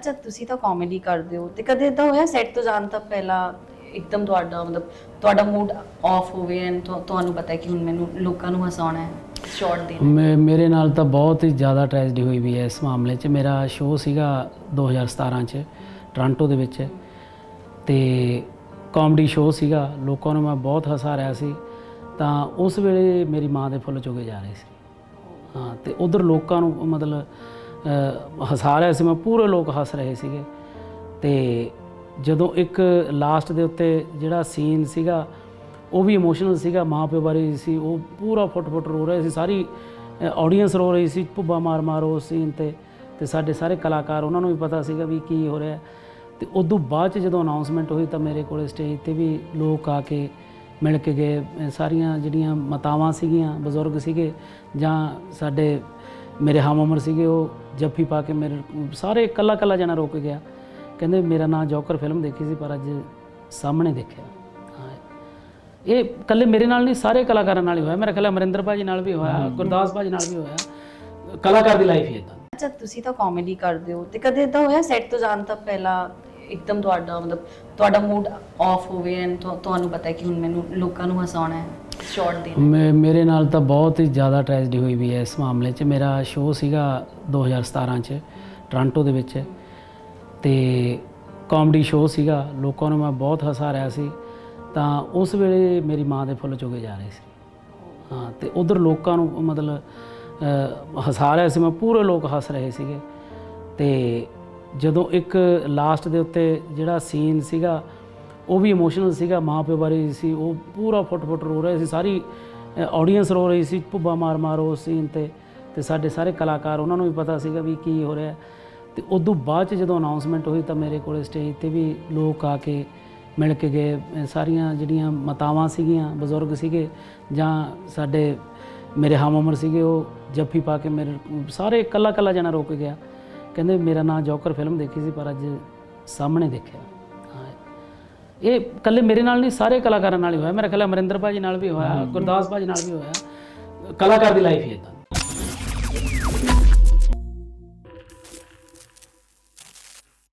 ਅੱਛਾ, ਤੁਸੀਂ ਤਾਂ ਕਾਮੇਡੀ ਕਰਦੇ ਹੋ ਤੇ ਕਦੇ ਇਦਾਂ ਹੋਇਆ ਸੈੱਟ ਤੋਂ ਜਾਣ ਤੋਂ ਪਹਿਲਾਂ ਇੱਕਦਮ ਤੁਹਾਡਾ ਮਤਲਬ ਤੁਹਾਡਾ ਮੂਡ ਆਫ ਹੋਵੇ ਐਂਡ ਤੁਹਾਨੂੰ ਪਤਾ ਹੈ ਕਿ ਹੁਣ ਮੈਨੂੰ ਲੋਕਾਂ ਨੂੰ ਹਸਾਉਣਾ ਹੈ ਸ਼ਾਰਟ ਦੇਣਾ ਮੇਰੇ ਨਾਲ ਤਾਂ ਬਹੁਤ ਹੀ ਜ਼ਿਆਦਾ ਟ੍ਰੈਜਡੀ ਹੋਈ ਵੀ ਹੈ ਇਸ ਮਾਮਲੇ 'ਚ। ਮੇਰਾ ਸ਼ੋਅ ਸੀਗਾ 2017 'ਚ ਟੋਰਾਂਟੋ ਦੇ ਵਿੱਚ। ਤੇ ਕਾਮੇਡੀ ਸ਼ੋਅ ਸੀਗਾ, ਲੋਕਾਂ ਨੂੰ ਮੈਂ ਬਹੁਤ ਹਸਾ ਰਿਹਾ ਸੀ। ਤਾਂ ਉਸ ਵੇਲੇ ਮੇਰੀ ਮਾਂ ਦੇ ਫੁੱਲ ਚੁਗੇ ਜਾ ਰਹੇ ਸੀ। ਹਾਂ, ਤੇ ਉਧਰ ਲੋਕਾਂ ਨੂੰ ਮਤਲਬ ਹਸਾ ਰਿਹਾ ਸੀ ਮੈਂ, ਪੂਰੇ ਲੋਕ ਹੱਸ ਰਹੇ ਸੀਗੇ। ਤੇ ਜਦੋਂ ਇੱਕ ਲਾਸਟ ਦੇ ਉੱਤੇ ਜਿਹੜਾ ਸੀਨ ਸੀਗਾ, ਉਹ ਵੀ ਇਮੋਸ਼ਨਲ ਸੀਗਾ। ਮਾਂ ਪਿਓ ਬਾਰੇ ਸੀ, ਉਹ ਪੂਰਾ ਫੁੱਟ-ਫੁੱਟ ਰੋ ਰਹੇ ਸੀ। ਸਾਰੀ ਆਡੀਅנס ਰੋ ਰਹੀ ਸੀ, ਭੁੱਬਾ ਮਾਰ ਮਾਰ ਉਸ ਸੀਨ ਤੇ। ਤੇ ਸਾਡੇ ਸਾਰੇ ਕਲਾਕਾਰ, ਉਹਨਾਂ ਨੂੰ ਵੀ ਪਤਾ ਸੀਗਾ ਵੀ ਕੀ ਹੋ ਰਿਹਾ। ਤੇ ਉਦੋਂ ਬਾਅਦ ਚ ਜਦੋਂ ਅਨਾਉਂਸਮੈਂਟ ਹੋਈ ਤਾਂ ਮੇਰੇ ਕੋਲੇ ਸਟੇਜ ਤੇ ਵੀ ਲੋਕ ਆ ਕੇ ਮਿਲ ਕੇ ਗਏ। ਸਾਰੀਆਂ ਜਿਹੜੀਆਂ ਮਾਤਾਵਾਂ ਸੀਗੀਆਂ, ਬਜ਼ੁਰਗ ਸੀਗੇ ਜਾਂ ਸਾਡੇ ਮੇਰੇ ਹਮ ਉਮਰ ਸੀਗੇ ਉਹ ਜੱਫੀ ਪਾ ਕੇ ਮੇਰੇ ਸਾਰੇ ਕੱਲਾ ਕੱਲਾ ਜਣਾ ਰੋਕ ਗਿਆ। ਕਹਿੰਦੇ ਮੇਰਾ ਨਾਂ ਜੋਕਰ ਫਿਲਮ ਦੇਖੀ ਸੀ ਪਰ ਅੱਜ ਸਾਹਮਣੇ ਦੇਖਿਆ। ਇਹ ਇਕੱਲੇ ਮੇਰੇ ਨਾਲ ਨਹੀਂ ਸਾਰੇ ਕਲਾਕਾਰਾਂ ਨਾਲ ਹੀ ਹੋਇਆ। ਮੇਰਾ ਖਿਆਲ ਅਮਰਿੰਦਰ ਭਾਜੀ ਨਾਲ ਵੀ ਹੋਇਆ ਗੁਰਦਾਸ ਭਾਜੀ ਨਾਲ ਵੀ ਹੋਇਆ। ਕਲਾਕਾਰ ਦੀ ਲਾਈਫ ਹੀ ਇਦਾਂ ਅੱਛਾ ਤੁਸੀਂ ਤਾਂ ਕਾਮੇਡੀ ਕਰਦੇ ਹੋ। ਤੇ ਕਦੇ ਇਦਾਂ ਹੋਇਆ ਸੈੱਟ ਤੋਂ ਜਾਣ ਤੋਂ ਪਹਿਲਾਂ ਇੱਕਦਮ ਤੁਹਾਡਾ ਮਤਲਬ ਤੁਹਾਡਾ ਮੂਡ ਆਫ ਹੋਵੇ ਐਂਡ ਤੁਹਾਨੂੰ ਪਤਾ ਹੈ ਕਿ ਹੁਣ ਮੈਨੂੰ ਲੋਕਾਂ ਨੂੰ ਹਸਾਉਣਾ ਹੈ? ਸ਼ਾਰਟ ਦੇਣਾ ਮੇ- ਮੇਰੇ ਨਾਲ ਤਾਂ ਬਹੁਤ ਹੀ ਜ਼ਿਆਦਾ ਟ੍ਰੈਜਡੀ ਹੋਈ ਵੀ ਹੈ ਇਸ ਮਾਮਲੇ 'ਚ। ਮੇਰਾ ਸ਼ੋਅ ਸੀਗਾ 2017 'ਚ ਟੋਰਾਂਟੋ ਦੇ ਵਿੱਚ। ਤੇ ਕਾਮੇਡੀ ਸ਼ੋਅ ਸੀਗਾ। ਲੋਕਾਂ ਨੂੰ ਮੈਂ ਬਹੁਤ ਹਸਾ ਰਿਹਾ ਸੀ। ਤਾਂ ਉਸ ਵੇਲੇ ਮੇਰੀ ਮਾਂ ਦੇ ਫੁੱਲ ਚੁਗੇ ਜਾ ਰਹੇ ਸੀ। ਹਾਂ ਤੇ ਉਧਰ ਲੋਕਾਂ ਨੂੰ ਮਤਲਬ ਅ, ਹਸਾ ਰਿਹਾ ਸੀ ਮੈਂ। ਪੂਰੇ ਲੋਕ ਹੱਸ ਰਹੇ ਸੀਗੇ। ਤੇ ਜਦੋਂ ਇੱਕ ਲਾਸਟ ਦੇ ਉੱਤੇ ਜਿਹੜਾ ਸੀਨ ਸੀਗਾ ਉਹ ਵੀ ਇਮੋਸ਼ਨਲ ਸੀਗਾ, ਮਾਂ ਪਿਓ ਬਾਰੇ ਸੀ, ਉਹ ਪੂਰਾ ਫੁੱਟ-ਫੁੱਟ ਰੋ ਰਹੇ ਸੀ, ਸਾਰੀ ਆਡੀਅנס ਰੋ ਰਹੀ ਸੀ, ਭੁੱਬਾ ਮਾਰ ਮਾਰ ਉਸ ਸੀਨ ਤੇ ਤੇ ਸਾਡੇ ਸਾਰੇ ਕਲਾਕਾਰ ਉਹਨਾਂ ਨੂੰ ਵੀ ਪਤਾ ਸੀਗਾ ਵੀ ਕੀ ਹੋ ਰਿਹਾ। ਤੇ ਉਦੋਂ ਬਾਅਦ ਚ ਜਦੋਂ ਅਨਾਉਂਸਮੈਂਟ ਹੋਈ ਤਾਂ ਮੇਰੇ ਕੋਲ ਸਟੇਜ ਤੇ ਵੀ ਲੋਕ ਆ ਕੇ ਮਿਲ ਕੇ ਗਏ ਸਾਰੀਆਂ ਜਿਹੜੀਆਂ ਮਾਤਾਵਾਂ ਸੀਗੀਆਂ, ਬਜ਼ੁਰਗ ਸੀਗੇ, ਜਾਂ ਸਾਡੇ ਮੇਰੇ ਹਮ ਉਮਰ ਸੀਗੇ, ਉਹ ਜੱਫੀ ਪਾ ਕੇ ਮੇਰੇ, ਸਾਰੇ ਕੱਲਾ ਕੱਲਾ ਜਣਾ ਰੋਕ ਗਿਆ। ਕਹਿੰਦੇ ਮੇਰਾ ਨਾਂ ਜੋਕਰ ਫਿਲਮ ਦੇਖੀ ਸੀ, ਪਰ ਅੱਜ ਸਾਹਮਣੇ ਦੇਖਿਆ। ਇਹ ਇਕੱਲੇ ਮੇਰੇ ਨਾਲ ਨਹੀਂ ਸਾਰੇ ਕਲਾਕਾਰਾਂ ਨਾਲ ਹੀ ਹੋਇਆ। ਮੇਰਾ ਖਿਆਲ ਅਮਰਿੰਦਰ ਭਾਜੀ ਨਾਲ ਵੀ ਹੋਇਆ ਗੁਰਦਾਸ ਭਾਜੀ ਨਾਲ ਵੀ ਹੋਇਆ। ਕਲਾਕਾਰ ਦੀ ਲਾਈਫ ਹੀ ਇਦਾਂ